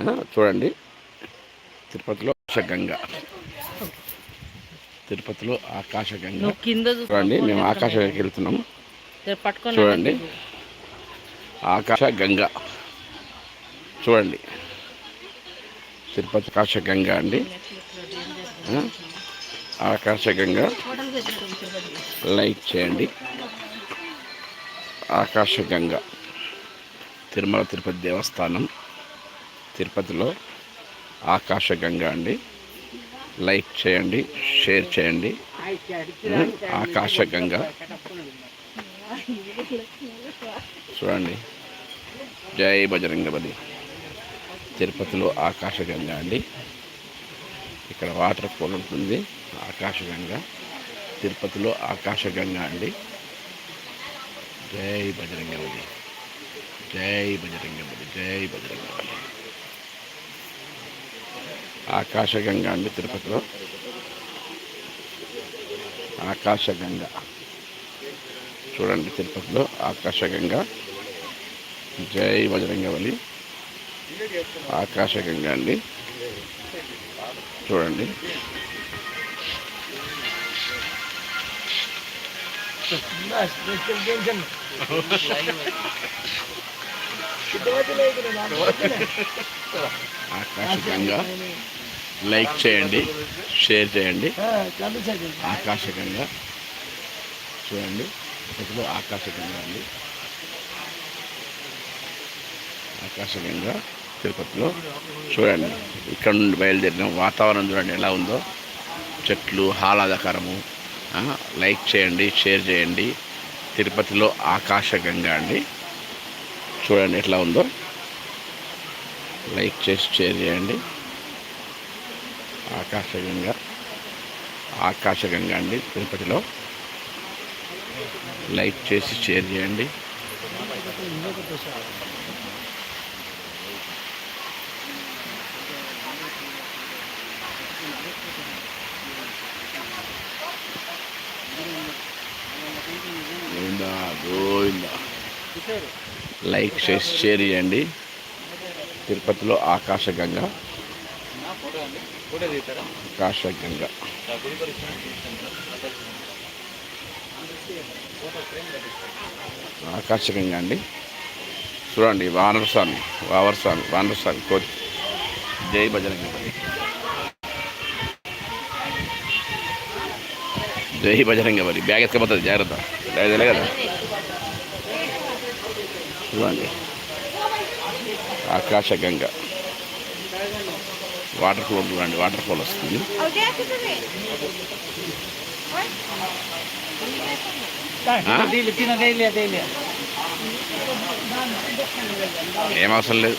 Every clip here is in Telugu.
చూడండి. తిరుపతిలో ఆకాశగంగ. తిరుపతిలో ఆకాశగంగ. చూడండి మేము ఆకాశగంగకి వెళ్తున్నాం. పట్టుకొని చూడండి. ఆకాశ గంగ చూడండి. తిరుపతి ఆకాశ గంగ అండి. ఆ? ఆకాశ గంగ లైక్ చేయండి. ఆకాశ గంగ తిరుమల తిరుపతి దేవస్థానం. తిరుపతిలో ఆకాశగంగా అండి. లైక్ చేయండి షేర్ చేయండి. ఆకాశగంగా ఆకాశ చూడండి. జై బజరంగబలి. తిరుపతిలో ఆకాశగంగా అండి. ఇక్కడ వాటర్ ఫాల్ ఉంటుంది. ఆకాశగంగా తిరుపతిలో ఆకాశగంగా అండి. జై బజరంగబలి. జై బజరంగబలి. జై బజరంగబలి. ఆకాశగంగ అండి తిరుపతిలో. ఆకాశగంగ. చూడండి తిరుపతిలో ఆకాశగంగ. జై బజరంగబలి ఆకాశగంగ అండి. చూడండి. ఆకాశగంగా. లైక్ చేయండి షేర్ చేయండి. ఆకాశగంగ చూడండి. తిరుపతిలో ఆకాశగంగ అండి ఆకాశగంగ తిరుపతిలో చూడండి. ఇక్కడ నుండి బయలుదేరిన. వాతావరణం చూడండి ఎలా ఉందో. చెట్లు ఆహ్లాదకరము. లైక్ చేయండి షేర్ చేయండి. తిరుపతిలో ఆకాశగంగ అండి. చూడండి ఎట్లా ఉందో. లైక్ చేసి షేర్ చేయండి. ఆకాశగంగ ఆకాశగంగ అండి తిరుపతిలో. లైక్ చేసి షేర్ చేయండి. గోవిందా గోవిందా. లైక్ చేసి షేర్ చేయండి. తిరుపతిలో ఆకాశగంగా. ఆకాశగంగ ఆకాశగంగ అండి చూడండి వానర స్వామి వావర స్వామి వానర స్వామి కోతి జై బజరంగ. జై బజరంగ బలి బ్యాగ్ ఎత్తుకపోతుంది జాగ్రత్త. తెలియ కదా. చూడండి. ఆకాశగంగ వాటర్ ఫాల్ చూడండి వాటర్ ఫాల్ వస్తుంది. ఆ? ఏం అవసరం లేదు.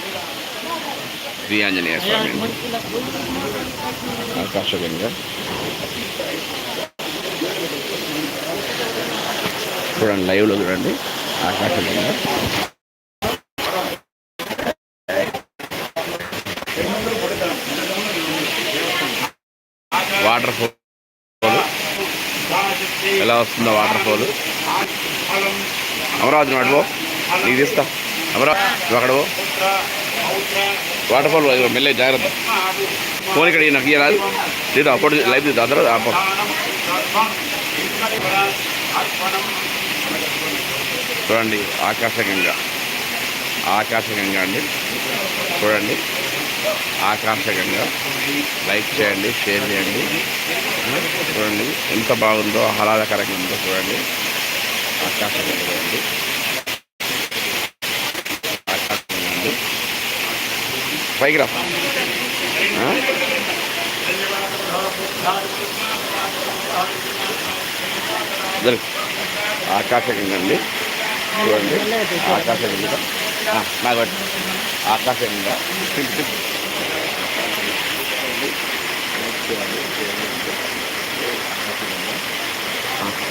శ్రీ ఆంజనేయ స్వామి. ఆకాశగంగ. చూడండి లైవ్లో చూడండి. ఆకాశగంగ. Waterfall. ఎలా వస్తుందో వాటర్ ఫాల్. అమరావతి నాటువో నీకు తీస్తా. అమరావతి అక్కడ వాటర్ ఫాల్ మెల్లే జాగ్రత్త. ఫోన్ ఇక్కడ నాకు ఇయ్యరాదు తీద్దాం అప్పుడు లైఫ్ తీద్దా అందరూ ఆప చూడండి ఆకాశగంగా. ఆకాశగంగా అండి. చూడండి. ఆకాశగంగ లైక్ చేయండి షేర్ చేయండి. చూడండి ఎంత బాగుందో ఆహ్లాదకరంగా ఉందో చూడండి. ఆకాశగంగ చూడండి. ఆకాశగంగ అండి పైకి రా. ఆ? అండి. చూడండి. ఆకాశకంగా నాకు ఆకాశకంగా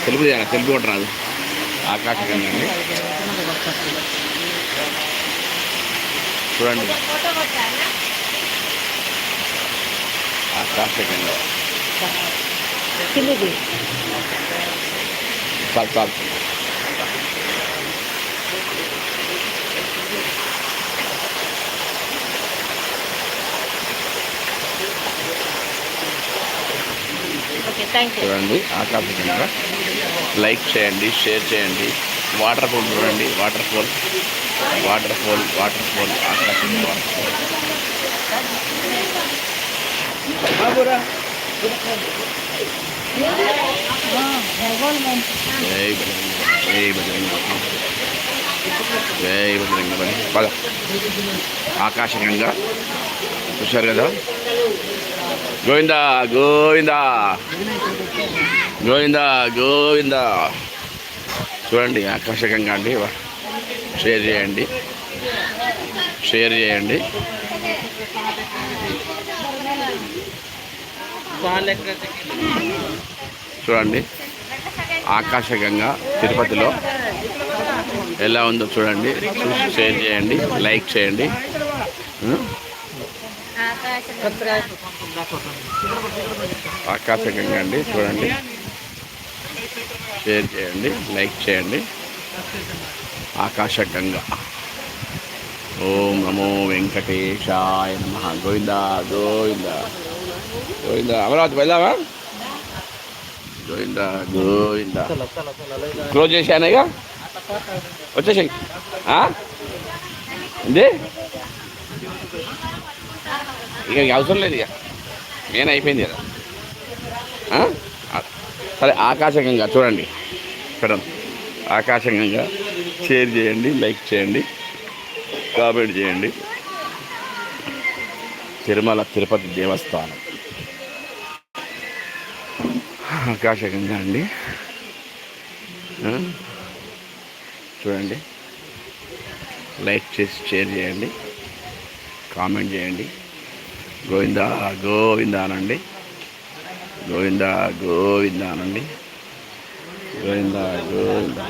తెలుగు చేయాలి తెలుగు కూడా రాదు. ఆకాశ చూడండి. ఆకాశ గంగ చాలు చూడండి ఆకాశ గంగ లైక్ చేయండి షేర్ చేయండి. వాటర్ ఫాల్ చూడండి. Waterfall waterfall waterfall ఆకాశం వాటర్ ఫాల్ జై బజరంగ జై బజరంగ జై బజరంగ బలి. పద. చూశారు కదా? గోవిందా గోవిందా. గోవిందా గోవిందా. చూడండి ఆకర్షకంగా అండి. షేర్ చేయండి. షేర్ చేయండి. చూడండి ఆకాశగంగా తిరుపతిలో ఎలా ఉందో చూడండి. చూసి షేర్ చేయండి లైక్ చేయండి? ఆకాశగంగా అండి చూడండి. షేర్ చేయండి లైక్ చేయండి. ఆకాశగంగా ఓం నమో వెంకటేశాయ నమ. గోవింద గోవింద. గోవింద. అమరావతి వెళ్దామా? గోవింద గోవింద. క్లోజ్ చేశాను ఇక? వచ్చేసాయి. ఏంది? ఇక ఇక అవసరం లేదు ఇక. నేను అయిపోయింది కదా సరే ఆకాశగంగా చూడండి. చూడండి ఆకాశగంగా షేర్ చేయండి లైక్ చేయండి కామెంట్ చేయండి. తిరుమల తిరుపతి దేవస్థానం. ఆకాశగంగా అండి. చూడండి. లైక్ చేసి షేర్ చేయండి కామెంట్ చేయండి. గోవిందా గోవిందానండి. గోవిందా గోవిందా గోవింద గోవిందా.